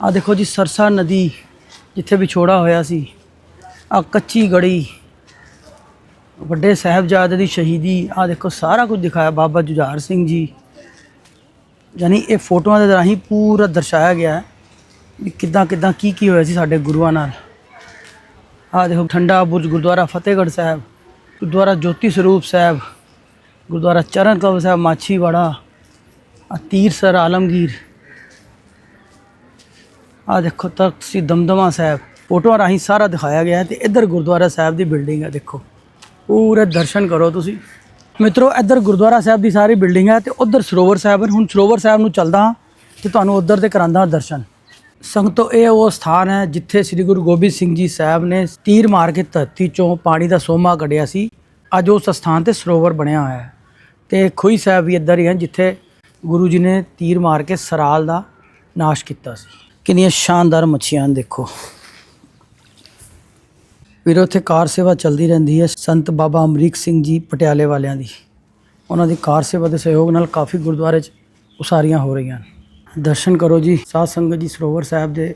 ਆ ਦੇਖੋ ਜੀ, ਸਰਸਾ ਨਦੀ ਜਿੱਥੇ ਵਿਛੋੜਾ ਹੋਇਆ ਸੀ ਆ ਕੱਚੀ ਗੜੀ, ਵੱਡੇ ਸਾਹਿਬਜ਼ਾਦੇ ਦੀ ਸ਼ਹੀਦੀ ਆ ਦੇਖੋ ਸਾਰਾ ਕੁਝ ਦਿਖਾਇਆ ਬਾਬਾ ਜੁਝਾਰ ਸਿੰਘ ਜੀ। ਯਾਨੀ ਇਹ ਫੋਟੋਆਂ ਦੇ ਰਾਹੀਂ ਪੂਰਾ ਦਰਸਾਇਆ ਗਿਆ ਹੈ ਵੀ ਕਿੱਦਾਂ ਕਿੱਦਾਂ ਕੀ ਕੀ ਹੋਇਆ ਸੀ ਸਾਡੇ ਗੁਰੂਆਂ ਨਾਲ। ਆ ਦੇਖੋ, ਠੰਡਾ ਬੁਰਜ ਗੁਰਦੁਆਰਾ ਫਤਿਹਗੜ੍ਹ ਸਾਹਿਬ, ਗੁਰਦੁਆਰਾ ਜੋਤੀ ਸਰੂਪ ਸਾਹਿਬ ਗੁਰਦੁਆਰਾ ਚਰਨ ਕਲਬ ਸਾਹਿਬ, ਮਾਛੀਵਾੜਾ ਆ ਤੀਰਸਰ ਆਲਮਗੀਰ। ਆ ਦੇਖੋ ਤਖਤ ਸ੍ਰੀ ਦਮਦਮਾ ਸਾਹਿਬ, ਫੋਟੋਆਂ ਰਾਹੀਂ ਸਾਰਾ ਦਿਖਾਇਆ ਗਿਆ ਹੈ ਤੇ ਇੱਧਰ ਗੁਰਦੁਆਰਾ ਸਾਹਿਬ ਦੀ ਬਿਲਡਿੰਗ ਹੈ, ਦੇਖੋ। ਪੂਰੇ ਦਰਸ਼ਨ ਕਰੋ ਤੁਸੀਂ। ਮਿੱਤਰੋ, ਇੱਧਰ ਗੁਰਦੁਆਰਾ ਸਾਹਿਬ ਦੀ ਸਾਰੀ ਬਿਲਡਿੰਗ ਹੈ ਤੇ ਉੱਧਰ ਸਰੋਵਰ ਸਾਹਿਬ ਹੈ। ਹੁਣ ਸਰੋਵਰ ਸਾਹਿਬ ਨੂੰ ਚੱਲਦਾ ਹਾਂ ਤੇ ਤੁਹਾਨੂੰ ਉੱਧਰ ਦੇ ਕਰਾਂਦਾ ਦਰਸ਼ਨ। ਸੰਗਤੋ ਇਹ ਉਹ ਸਥਾਨ ਹੈ ਜਿੱਥੇ ਸ੍ਰੀ ਗੁਰੂ ਗੋਬਿੰਦ ਸਿੰਘ ਜੀ ਸਾਹਿਬ ਨੇ ਤੀਰ ਮਾਰ ਕੇ ਧਰਤੀ ਚੋਂ ਪਾਣੀ ਦਾ ਸੋਮਾ ਕੱਢਿਆ ਸੀ। ਅੱਜ ਉਸ ਸਥਾਨ ਤੇ ਸਰੋਵਰ ਬਣਿਆ ਹੋਇਆ ਹੈ। ਤੇ ਖੋਈ ਸਾਹਿਬ ਵੀ ਇੱਧਰ ਹੀ ਹੈ ਜਿੱਥੇ ਗੁਰੂ ਜੀ ਨੇ ਤੀਰ ਮਾਰ ਕੇ ਸਰਾਲ ਦਾ ਨਾਸ਼ ਕੀਤਾ ਸੀ। ਕਿੰਨੀਆਂ ਸ਼ਾਨਦਾਰ ਮੱਛੀਆਂ ਹਨ, ਦੇਖੋ। ਵੀਰੋ, ਉੱਥੇ ਕਾਰ ਸੇਵਾ ਚੱਲਦੀ ਰਹਿੰਦੀ ਹੈ ਸੰਤ ਬਾਬਾ ਅਮਰੀਕ ਸਿੰਘ ਜੀ ਪਟਿਆਲੇ ਵਾਲਿਆਂ ਦੀ। ਉਹਨਾਂ ਦੀ ਕਾਰ ਸੇਵਾ ਦੇ ਸਹਿਯੋਗ ਨਾਲ ਕਾਫੀ ਗੁਰਦੁਆਰੇ 'ਚ ਉਸਾਰੀਆਂ ਹੋ ਰਹੀਆਂ ਹਨ। ਦਰਸ਼ਨ ਕਰੋ ਜੀ, ਸਾਧ ਸੰਗਤ ਜੀ ਸਰੋਵਰ ਸਾਹਿਬ ਦੇ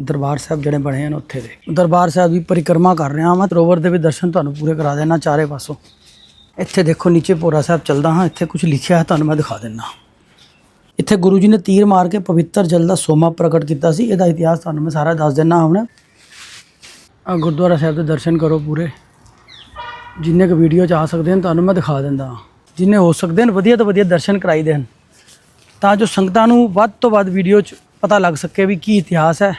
ਦਰਬਾਰ ਸਾਹਿਬ ਜਿਹੜੇ ਬਣੇ ਹਨ ਉੱਥੇ ਦੇ। ਦਰਬਾਰ ਸਾਹਿਬ ਦੀ ਪਰਿਕਰਮਾ ਕਰ ਰਿਹਾ ਹਾਂ ਸਰੋਵਰ ਦੇ ਵੀ ਦਰਸ਼ਨ ਤੁਹਾਨੂੰ ਪੂਰੇ ਕਰਾ ਦੇਣਾ ਚਾਰੇ ਪਾਸੋਂ। ਇੱਥੇ ਦੇਖੋ ਨੀਚੇ ਭੋਰਾ ਸਾਹਿਬ ਚੱਲਦਾ ਹਾਂ, ਇੱਥੇ ਕੁਝ ਲਿਖਿਆ ਹੈ, ਤੁਹਾਨੂੰ ਮੈਂ ਦਿਖਾ ਦਿੰਦਾ। ਇੱਥੇ ਗੁਰੂ ਜੀ ਨੇ ਤੀਰ ਮਾਰ ਕੇ ਪਵਿੱਤਰ ਜਲ ਦਾ ਸੋਮਾ ਪ੍ਰਗਟ ਕੀਤਾ ਸੀ, ਇਹਦਾ ਇਤਿਹਾਸ ਤੁਹਾਨੂੰ ਮੈਂ ਸਾਰਾ ਦੱਸ ਦਿੰਦਾ ਹੁਣ। ਆ ਗੁਰਦੁਆਰਾ ਸਾਹਿਬ ਦੇ ਦਰਸ਼ਨ ਕਰੋ ਪੂਰੇ। ਜਿੰਨੇ ਕੁ ਵੀਡੀਓ ਚ ਆ ਸਕਦੇ ਹਨ, ਤੁਹਾਨੂੰ ਮੈਂ ਦਿਖਾ ਦਿੰਦਾ। ਹਾਂ। ਜਿੰਨੇ ਹੋ ਸਕਦੇ ਹਨ, ਵਧੀਆ ਤੋਂ ਵਧੀਆ ਦਰਸ਼ਨ ਕਰਾਈਦੇ ਦੇਣ ਤਾਂ ਜੋ ਸੰਗਤਾਂ ਨੂੰ ਵੱਧ ਤੋਂ ਵੱਧ ਵੀਡੀਓ ਚ ਪਤਾ ਲੱਗ ਸਕੇ ਵੀ ਕੀ ਇਤਿਹਾਸ ਹੈ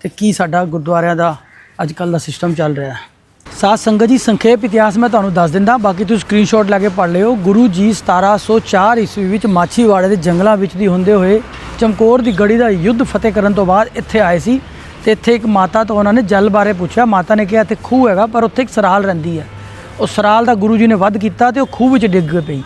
ਤੇ ਕੀ ਸਾਡਾ ਗੁਰਦੁਆਰਿਆਂ ਦਾ ਅੱਜ ਕੱਲ ਦਾ ਸਿਸਟਮ ਚੱਲ ਰਿਹਾ ਹੈ। ਸਾਧ ਸੰਗਤ ਜੀ, ਸੰਖੇਪ ਇਤਿਹਾਸ ਮੈਂ ਤੁਹਾਨੂੰ ਦੱਸ ਦਿੰਦਾ। ਬਾਕੀ ਤੁਸੀਂ ਸਕਰੀਨਸ਼ਾਟ ਲੈ ਕੇ ਪੜ੍ਹ ਲਿਓ। ਗੁਰੂ ਜੀ 1704 ਈਸਵੀ ਵਿੱਚ ਮਾਛੀਵਾੜੇ ਦੇ ਜੰਗਲਾਂ ਵਿੱਚ ਦੀ ਹੁੰਦੇ ਹੋਏ ਚਮਕੌਰ ਦੀ ਗੜੀ ਦਾ ਯੁੱਧ ਫਤਿਹ ਕਰਨ ਤੋਂ ਬਾਅਦ ਇੱਥੇ ਆਏ ਸੀ ਤੇ ਇੱਥੇ ਇੱਕ ਮਾਤਾ ਤੋਂ ਉਹਨਾਂ ਨੇ ਜਲ ਬਾਰੇ ਪੁੱਛਿਆ। ਮਾਤਾ ਨੇ ਕਿਹਾ, ਇੱਥੇ ਖੂਹ ਹੈਗਾ, ਪਰ ਉੱਥੇ ਇੱਕ ਸਰਾਲ ਰਹਿੰਦੀ ਹੈ। ਉਹ ਸਰਾਲ ਦਾ ਗੁਰੂ ਜੀ ਨੇ ਵੱਧ ਕੀਤਾ ਤੇ ਉਹ ਖੂਹ ਵਿੱਚ ਡਿੱਗ ਪਈ।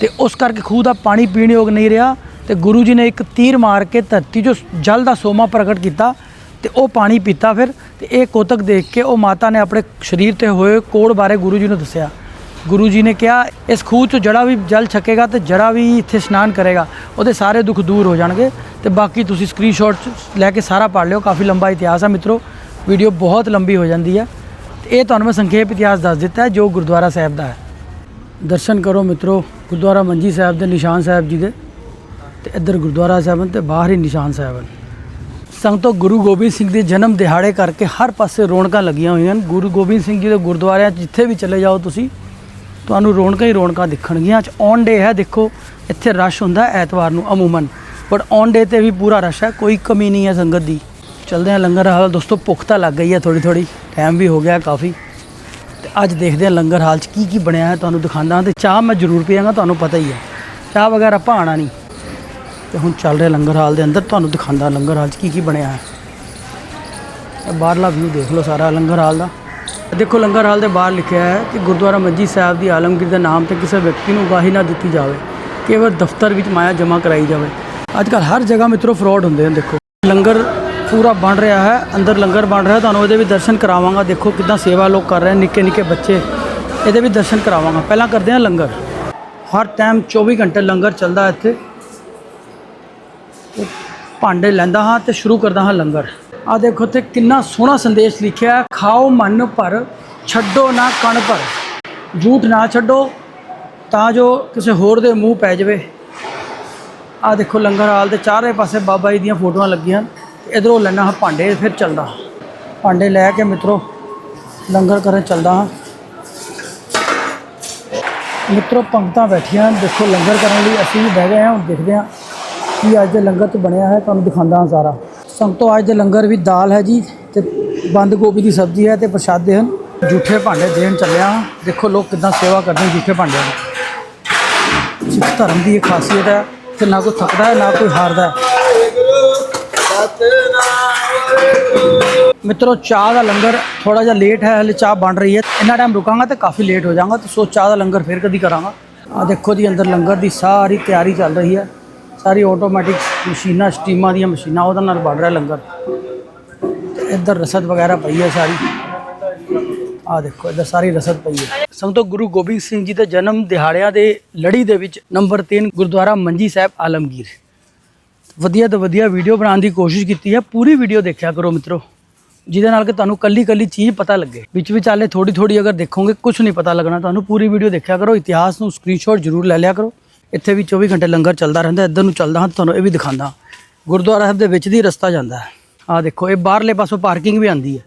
ਤੇ ਉਸ ਕਰਕੇ ਖੂਹ ਦਾ ਪਾਣੀ ਪੀਣ ਯੋਗ ਨਹੀਂ ਰਿਹਾ ਤੇ ਗੁਰੂ ਜੀ ਨੇ ਇੱਕ ਤੀਰ ਮਾਰ ਕੇ ਧਰਤੀ 'ਚੋਂ ਜਲ ਦਾ ਸੋਮਾ ਪ੍ਰਗਟ ਕੀਤਾ ਤੇ ਉਹ ਪਾਣੀ ਪੀਤਾ ਫਿਰ। ਤੇ ਇਹ ਕੋਤਕ ਦੇਖ ਕੇ ਉਹ ਮਾਤਾ ਨੇ ਆਪਣੇ ਸਰੀਰ ਤੇ ਹੋਏ ਕੋੜ ਬਾਰੇ ਗੁਰੂ ਜੀ ਨੂੰ ਦੱਸਿਆ। ਗੁਰੂ ਜੀ ਨੇ ਕਿਹਾ, ਇਸ ਖੂਹ 'ਚੋਂ ਜੜਾ ਵੀ ਜਲ ਛਕੇਗਾ ਤੇ ਜੜਾ ਵੀ ਇੱਥੇ ਇਸ਼ਨਾਨ ਕਰੇਗਾ। ਉਹਦੇ ਸਾਰੇ ਦੁੱਖ ਦੂਰ ਹੋ ਜਾਣਗੇ। ਤੇ ਬਾਕੀ ਤੁਸੀਂ ਸਕਰੀਨਸ਼ਾਟ ਲੈ ਕੇ ਸਾਰਾ ਪੜ੍ਹ ਲਿਓ। ਕਾਫੀ ਲੰਬਾ ਇਤਿਹਾਸ ਹੈ ਮਿੱਤਰੋ। ਵੀਡੀਓ ਬਹੁਤ ਲੰਬੀ ਹੋ ਜਾਂਦੀ ਹੈ। ਤੇ ਇਹ ਤੁਹਾਨੂੰ ਮੈਂ ਸੰਖੇਪ ਇਤਿਹਾਸ ਦੱਸ ਦਿੱਤਾ ਹੈ, ਜੋ ਗੁਰਦੁਆਰਾ ਸਾਹਿਬ ਦਾ ਹੈ। ਦਰਸ਼ਨ ਕਰੋ ਮਿੱਤਰੋ, ਗੁਰਦੁਆਰਾ ਮੰਜੀ ਸਾਹਿਬ ਦੇ ਨਿਸ਼ਾਨ ਸਾਹਿਬ ਜੀ ਦੇ। ਤੇ ਇੱਧਰ ਗੁਰਦੁਆਰਾ ਸਾਹਿਬ ਹਨ ਤੇ ਬਾਹਰ ਹੀ ਨਿਸ਼ਾਨ ਸਾਹਿਬ ਹਨ। ਸੰਗਤੋ ਗੁਰੂ ਗੋਬਿੰਦ ਸਿੰਘ ਦੇ ਜਨਮ ਦਿਹਾੜੇ ਕਰਕੇ ਹਰ ਪਾਸੇ ਰੌਣਕਾਂ ਲੱਗੀਆਂ ਹੋਈਆਂ ਹਨ। ਗੁਰੂ ਗੋਬਿੰਦ ਸਿੰਘ ਜੀ ਦੇ ਗੁਰਦੁਆਰਿਆਂ 'ਚ ਜਿੱਥੇ ਵੀ ਚਲੇ ਜਾਓ ਤੁਸੀਂ, ਤੁਹਾਨੂੰ ਰੌਣਕਾਂ ਹੀ ਰੌਣਕਾਂ ਦਿਖਣਗੀਆਂ। ਅੱਜ ਔਨ ਡੇ ਹੈ, ਦੇਖੋ, ਇੱਥੇ ਰਸ਼ ਹੁੰਦਾ ਐਤਵਾਰ ਨੂੰ ਅਮੂਮਨ। ਪਰ ਔਨ ਡੇ ਤੇ ਵੀ ਪੂਰਾ ਰਸ਼ ਹੈ, ਕੋਈ ਕਮੀ ਨਹੀਂ ਹੈ ਸੰਗਤ ਦੀ। ਚਲਦੇ ਹਾਂ ਲੰਗਰ ਹਾਲ। ਦੋਸਤੋ, ਭੁੱਖ ਤਾਂ ਲੱਗ ਗਈ ਹੈ ਥੋੜੀ ਥੋੜੀ ਟਾਈਮ ਵੀ ਹੋ ਗਿਆ ਕਾਫੀ। ਤੇ ਅੱਜ ਦੇਖਦੇ ਹਾਂ ਲੰਗਰ ਹਾਲ 'ਚ ਕੀ ਕੀ ਬਣਿਆ ਹੈ, ਤੁਹਾਨੂੰ ਦਿਖਾਉਂਦਾ ਤੇ ਚਾਹ ਮੈਂ ਜ਼ਰੂਰ ਪੀਵਾਂਗਾ ਤੁਹਾਨੂੰ ਪਤਾ ਹੀ ਹੈ। ਚਾਹ ਵਗੈਰਾ ਆਪਾਂ ਆਉਣਾ ਨਹੀਂ। ਤੇ ਹੁਣ ਚੱਲ ਰਿਹਾ ਲੰਗਰ ਹਾਲ ਦੇ ਅੰਦਰ, ਤੁਹਾਨੂੰ ਦਿਖਾਉਂਦਾ ਲੰਗਰ ਹਾਲ 'ਚ ਕੀ ਕੀ ਬਣਿਆ ਹੈ। ਇਹ ਬਾਹਰਲਾ ਵਿਊ ਦੇਖ ਲਓ ਸਾਰਾ ਲੰਗਰ ਹਾਲ ਦਾ। ਦੇਖੋ ਲੰਗਰ ਹਾਲ ਦੇ ਬਾਹਰ ਲਿਖਿਆ ਹੈ ਕਿ ਗੁਰਦੁਆਰਾ ਮੰਜੀ ਸਾਹਿਬ ਦੀ ਆਲਮਗੀਰ ਦੇ ਨਾਮ ਤੇ ਕਿਸੇ ਵਿਅਕਤੀ ਨੂੰ ਉਗਾਹੀ ਨਾ ਦਿੱਤੀ ਜਾਵੇ। ਕੇਵਲ ਦਫ਼ਤਰ ਵਿੱਚ ਮਾਇਆ ਜਮ੍ਹਾਂ ਕਰਾਈ ਜਾਵੇ। ਅੱਜ ਕੱਲ੍ਹ ਹਰ ਜਗ੍ਹਾ ਮਿੱਤਰੋ ਫਰਾਡ ਹੁੰਦੇ ਹਨ, ਦੇਖੋ। ਲੰਗਰ ਪੂਰਾ ਬਣ ਰਿਹਾ ਹੈ, ਅੰਦਰ ਲੰਗਰ ਬਣ ਰਿਹਾ ਤੁਹਾਨੂੰ ਇਹਦੇ ਵੀ ਦਰਸ਼ਨ ਕਰਾਵਾਂਗਾ, ਦੇਖੋ ਕਿਦਾਂ ਸੇਵਾ ਲੋਕ ਕਰ ਰਹੇ ਹਨ ਨਿੱਕੇ ਨਿੱਕੇ ਬੱਚੇ। ਇਹਦੇ ਵੀ ਦਰਸ਼ਨ ਕਰਾਵਾਂਗਾ। ਪਹਿਲਾਂ ਕਰਦੇ ਹਾਂ ਲੰਗਰ। ਹਰ ਟਾਈਮ 24 ਘੰਟੇ ਲੰਗਰ ਚੱਲਦਾ ਇੱਥੇ। ਭਾਂਡੇ ਲੈਂਦਾ ਹਾਂ ਤੇ ਸ਼ੁਰੂ ਕਰਦਾ ਹਾਂ ਲੰਗਰ। ਆ ਦੇਖੋ ਤੇ ਕਿੰਨਾ ਸੋਹਣਾ ਸੰਦੇਸ਼ ਲਿਖਿਆ ਹੈ, ਖਾਓ ਮਨ ਭਰ, ਛੱਡੋ ਨਾ ਕਣ ਭਰ। ਝੂਠ ਨਾ ਛੱਡੋ, ਤਾਂ ਜੋ ਕਿਸੇ ਹੋਰ ਦੇ ਮੂੰਹ ਪੈ ਜਾਵੇ। ਆ ਦੇਖੋ ਲੰਗਰ ਹਾਲ ਦੇ ਚਾਰੇ ਪਾਸੇ ਬਾਬਾ ਜੀ ਦੀਆਂ ਫੋਟੋਆਂ ਲੱਗੀਆਂ। ਇਧਰੋਂ ਲੈਣਾ ਹਾਂ ਭਾਂਡੇ, ਫਿਰ ਚੱਲਦਾ ਭਾਂਡੇ ਲੈ ਕੇ ਮਿੱਤਰੋ, ਲੰਗਰ ਕਰਨ ਚੱਲਦਾ ਹਾਂ। ਮਿੱਤਰੋ ਪੰਕਤਾਂ ਬੈਠੀਆਂ ਦੇਖੋ ਲੰਗਰ ਕਰਨ ਲਈ ਅਸੀਂ ਵੀ ਬਹਿ ਗਏ ਹਾਂ, ਹੁਣ ਦੇਖਦੇ ਹਾਂ। ਕੀ ਅੱਜ ਦੇ ਲੰਗਰ 'ਚ ਬਣਿਆ ਹੈ, ਤੁਹਾਨੂੰ ਦਿਖਾਉਂਦਾ ਹਾਂ ਸਾਰਾ। ਸੰਗਤੋ ਅੱਜ ਦੇ ਲੰਗਰ ਵੀ ਦਾਲ ਹੈ ਜੀ, ਤੇ ਬੰਦ ਗੋਭੀ ਦੀ ਸਬਜ਼ੀ ਹੈ ਤੇ ਪ੍ਰਸ਼ਾਦੇ ਹਨ। ਜੂਠੇ ਭਾਂਡੇ ਦੇਣ ਚੱਲਿਆ ਹਾਂ। ਦੇਖੋ ਲੋਕ ਕਿਦਾਂ ਸੇਵਾ ਕਰਦੇ ਜੂਠੇ ਭਾਂਡਿਆਂ ਦੀ। ਸਿੱਖ ਧਰਮ ਦੀ ਇਹ ਖਾਸੀਅਤ ਹੈ ਕਿ ਨਾ ਕੋਈ ਥੱਕਦਾ ਹੈ, ਨਾ ਕੋਈ ਹਾਰਦਾ ਹੈ। ਮਿੱਤਰੋ, ਚਾਹ ਦਾ ਲੰਗਰ ਥੋੜਾ ਜਿਹਾ ਲੇਟ ਹੈ, ਹਲੇ ਚਾਹ ਬਣ ਰਹੀ ਹੈ। ਇੰਨਾ ਟਾਈਮ ਰੁਕਾਂਗਾ ਤੇ ਕਾਫੀ ਲੇਟ ਹੋ ਜਾਵਾਂਗਾ, ਤੇ ਸੋ ਚਾਹ ਦਾ ਲੰਗਰ ਫਿਰ ਕਦੀ ਕਰਾਂਗਾ। ਆ ਦੇਖੋ ਜੀ, ਅੰਦਰ ਲੰਗਰ ਦੀ ਸਾਰੀ ਤਿਆਰੀ ਚੱਲ ਰਹੀ ਹੈ। ਸਾਰੀ ਆਟੋਮੈਟਿਕ ਮਸ਼ੀਨਾਂ ਸਟੀਮਾਂ ਦੀਆਂ ਮਸ਼ੀਨਾਂ, ਉਹਦੇ ਨਾਲ ਬਣ ਰਿਹਾ ਲੰਗਰ। ਤੇ ਇੱਧਰ ਰਸਦ ਵਗੈਰਾ ਪਈ ਹੈ ਸਾਰੀ। ਆ ਦੇਖੋ, ਇੱਧਰ ਸਾਰੀ ਰਸਦ ਪਈ ਹੈ। ਸੰਗਤੋ ਗੁਰੂ ਗੋਬਿੰਦ ਸਿੰਘ ਜੀ ਦੇ ਜਨਮ ਦਿਹਾੜਿਆਂ ਦੇ ਲੜੀ ਦੇ ਵਿੱਚ ਨੰਬਰ 3 ਗੁਰਦੁਆਰਾ ਮੰਜੀ ਸਾਹਿਬ, ਆਲਮਗੀਰ। ਵਧੀਆ ਤੋਂ ਵਧੀਆ ਵੀਡੀਓ ਬਣਾਉਣ ਦੀ ਕੋਸ਼ਿਸ਼ ਕੀਤੀ ਹੈ। ਪੂਰੀ ਵੀਡੀਓ ਦੇਖਿਆ ਕਰੋ ਮਿੱਤਰੋ। ਜਿਹਦੇ ਨਾਲ ਕਿ ਤੁਹਾਨੂੰ ਕੱਲੀ ਕੱਲੀ ਚੀਜ਼ ਪਤਾ ਲੱਗੇ। ਵਿੱਚ ਵਿਚਾਲੇ ਥੋੜੀ ਥੋੜੀ ਅਗਰ ਦੇਖੋਗੇ ਕੁਝ ਨਹੀਂ ਪਤਾ ਲੱਗਣਾ। ਤੁਹਾਨੂੰ ਪੂਰੀ ਵੀਡੀਓ ਦੇਖਿਆ ਕਰੋ। ਇਤਿਹਾਸ ਨੂੰ ਸਕਰੀਨਸ਼ਾਟ ਜ਼ਰੂਰ ਲੈ ਲਿਆ ਕਰੋ। ਇੱਥੇ ਵੀ 24 ਘੰਟੇ ਲੰਗਰ ਚੱਲਦਾ ਰਹਿੰਦਾ, ਇੱਧਰ ਨੂੰ ਚੱਲਦਾ ਹਾਂ ਤੁਹਾਨੂੰ ਇਹ ਵੀ ਦਿਖਾਉਂਦਾ। ਗੁਰਦੁਆਰਾ ਸਾਹਿਬ ਦੇ ਵਿੱਚ ਦੀ ਰਸਤਾ ਜਾਂਦਾ ਹੈ। ਆਹ ਦੇਖੋ, ਇਹ ਬਾਹਰਲੇ ਪਾਸੋਂ ਪਾਰਕਿੰਗ ਵੀ ਆਂਦੀ ਹੈ।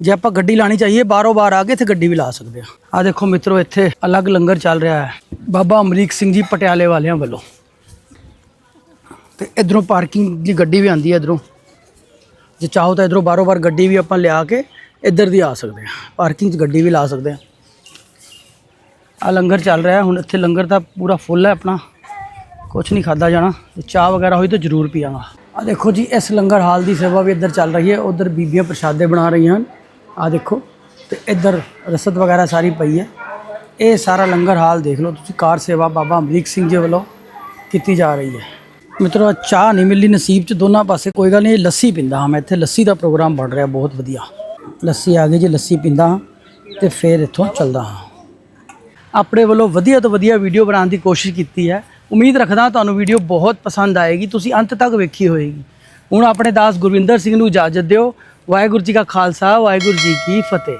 ਜੇ ਆਪਾਂ ਗੱਡੀ ਲਾਣੀ ਚਾਹੀਏ, ਬਾਹਰੋਂ ਬਾਹਰ ਆ ਕੇ ਇੱਥੇ ਗੱਡੀ ਵੀ ਲਾ ਸਕਦੇ ਆ ਆਹ ਦੇਖੋ ਮਿੱਤਰੋ, ਇੱਥੇ ਅਲੱਗ ਲੰਗਰ ਚੱਲ ਰਿਹਾ ਹੈ। ਬਾਬਾ ਅਮਰੀਕ ਸਿੰਘ ਜੀ ਪਟਿਆਲੇ ਵਾਲਿਆਂ ਵੱਲੋਂ। ਤੇ ਇਧਰੋਂ ਪਾਰਕਿੰਗ ਦੀ ਗੱਡੀ ਵੀ ਆਂਦੀ ਹੈ ਇਧਰੋਂ। ਜੇ ਚਾਹੋ ਤਾਂ ਇਧਰੋਂ ਬਾਹਰੋਂ ਬਾਹਰ ਗੱਡੀ ਵੀ ਆਪਾਂ ਲਿਆ ਕੇ ਇੱਧਰ ਦੀ ਆ ਸਕਦੇ ਆ ਪਾਰਕਿੰਗ 'ਚ ਗੱਡੀ ਵੀ ਲਾ ਸਕਦੇ ਆ ਆ ਲੰਗਰ ਚੱਲ ਰਿਹਾ, ਹੁਣ ਇੱਥੇ ਲੰਗਰ ਤਾਂ ਪੂਰਾ ਫੁੱਲ ਹੈ ਆਪਣਾ। ਕੁਝ ਨਹੀਂ ਖਾਦਾ ਜਾਣਾ, ਤੇ ਚਾਹ ਵਗੈਰਾ ਹੋਈ ਤਾਂ ਜ਼ਰੂਰ ਪੀਵਾਂਗਾ ਆ ਦੇਖੋ ਜੀ, ਇਸ ਲੰਗਰ ਹਾਲ ਦੀ ਸੇਵਾ ਵੀ ਇੱਧਰ ਚੱਲ ਰਹੀ ਹੈ, ਉਧਰ ਬੀਬੀਆਂ ਪ੍ਰਸ਼ਾਦੇ ਬਣਾ ਰਹੀਆਂ ਹਨ। ਆ ਦੇਖੋ, ਤੇ ਇੱਧਰ ਰਸਦ ਵਗੈਰਾ ਸਾਰੀ ਪਈ ਹੈ। ਇਹ ਸਾਰਾ ਲੰਗਰ ਹਾਲ ਦੇਖ ਲਓ ਤੁਸੀਂ, ਕਾਰ ਸੇਵਾ ਬਾਬਾ ਅਮਰੀਕ ਸਿੰਘ ਜੀ ਵੱਲੋਂ ਕੀਤੀ ਜਾ ਰਹੀ ਹੈ। ਮਿੱਤਰੋ ਚਾਹ ਨਹੀਂ ਮਿਲੀ ਨਸੀਬ ਚ ਦੋਨਾਂ ਪਾਸੇ, ਕੋਈ ਗੱਲ ਨਹੀਂ, ਇਹ ਲੱਸੀ ਪੀਂਦਾ ਹਾਂ ਮੈਂ ਇੱਥੇ, ਲੱਸੀ ਦਾ ਪ੍ਰੋਗਰਾਮ ਬਣ ਰਿਹਾ ਬਹੁਤ ਵਧੀਆ। ਲੱਸੀ ਆ ਗਈ ਜੀ, ਲੱਸੀ ਪੀਂਦਾ ਹਾਂ, ਤੇ ਫਿਰ ਇੱਥੋਂ ਚੱਲਦਾ ਹਾਂ। ਆਪਣੇ ਵੱਲੋਂ ਵਧੀਆ ਤੋਂ ਵਧੀਆ ਵੀਡੀਓ ਬਣਾਉਣ ਦੀ ਕੋਸ਼ਿਸ਼ ਕੀਤੀ ਹੈ। ਉਮੀਦ ਰੱਖਦਾ ਤੁਹਾਨੂੰ ਵੀਡੀਓ ਬਹੁਤ ਪਸੰਦ ਆਏਗੀ, ਤੁਸੀਂ ਅੰਤ ਤੱਕ ਵੇਖੀ ਹੋਏਗੀ। ਹੁਣ ਆਪਣੇ ਦਾਸ ਗੁਰਵਿੰਦਰ ਸਿੰਘ ਨੂੰ ਇਜਾਜ਼ਤ ਦਿਓ। ਵਾਹਿਗੁਰੂ ਜੀ ਕਾ ਖਾਲਸਾ, ਵਾਹਿਗੁਰੂ ਜੀ ਕੀ ਫਤਿਹ।